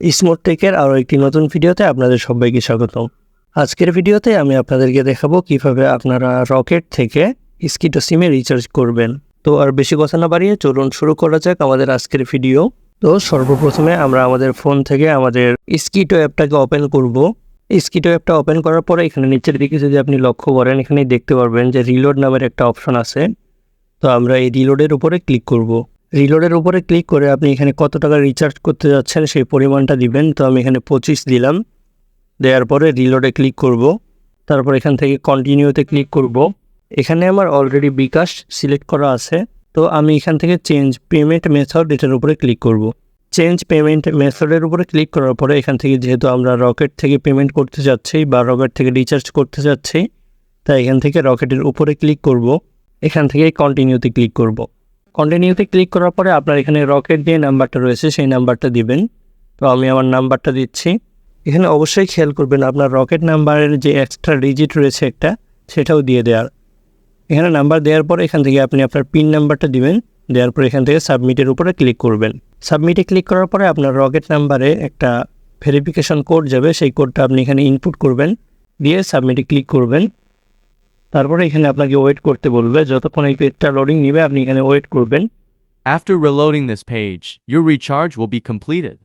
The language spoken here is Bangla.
স্মোট টেকের আরও একটি নতুন ভিডিওতে আপনাদের সবাইকে স্বাগতম। আজকের ভিডিওতে আমি আপনাদেরকে দেখাবো কীভাবে আপনারা রকেট থেকে স্কিটো সিমে রিচার্জ করবেন। তো আর বেশি কথা না বাড়িয়ে চলুন শুরু করা যাক আমাদের আজকের ভিডিও। তো সর্বপ্রথমে আমরা আমাদের ফোন থেকে আমাদের স্কিটো অ্যাপটাকে ওপেন করব। স্কিটো অ্যাপটা ওপেন করার পরে এখানে নিচের দিকে যদি আপনি লক্ষ্য করেন এখানে দেখতে পারবেন যে রিলোড নামের একটা অপশন আছে। তো আমরা এই রিলোডের উপরে ক্লিক করব। রিলোডের উপরে ক্লিক করে আপনি এখানে কত টাকা রিচার্জ করতে যাচ্ছেন সেই পরিমাণটা দিবেন। তো আমি এখানে পঁচিশ দিলাম। দেওয়ার পরে রিলোডে ক্লিক করব। তারপর এখান থেকে কন্টিনিউতে ক্লিক করব। এখানে আমার অলরেডি বিকাশ সিলেক্ট করা আছে। তো আমি এখান থেকে চেঞ্জ পেমেন্ট মেথড এটার উপরে ক্লিক করব। চেঞ্জ পেমেন্ট মেথডের উপরে ক্লিক করার পরে এখান থেকে যেহেতু আমরা রকেট থেকে পেমেন্ট করতে যাচ্ছি বা রকেট থেকে রিচার্জ করতে যাচ্ছি, তাই এখান থেকে রকেটের উপরে ক্লিক করব। এখান থেকে কন্টিনিউতে ক্লিক করব। কন্টিনিউতে ক্লিক করার পরে আপনার এখানে রকেট যে নাম্বারটা রয়েছে, সেই নাম্বারটা দিবেন। তো আমি আমার নাম্বারটা দিচ্ছি। এখানে অবশ্যই খেয়াল করবেন আপনার রকেট নাম্বারের যে এক্সট্রা ডিজিট রয়েছে একটা, সেটাও দিয়ে দেওয়ার। এখানে নাম্বার দেওয়ার পর এখান থেকে আপনি আপনার পিন নাম্বারটা দিবেন, দেওয়ার পর এখান থেকে সাবমিটের উপরে ক্লিক করবেন। সাবমিটে ক্লিক করার পরে আপনার রকেট নাম্বারে একটা ভেরিফিকেশন কোড যাবে, সেই কোডটা আপনি এখানে ইনপুট করবেন। দিয়ে সাবমিটে ক্লিক করবেন। তারপরে এখানে আপনাকে ওয়েট করতে বলবে যতক্ষণ এই পেজটা লোডিং নেবে আপনি এখানে ওয়েট করবেন After reloading this page, your recharge will be completed.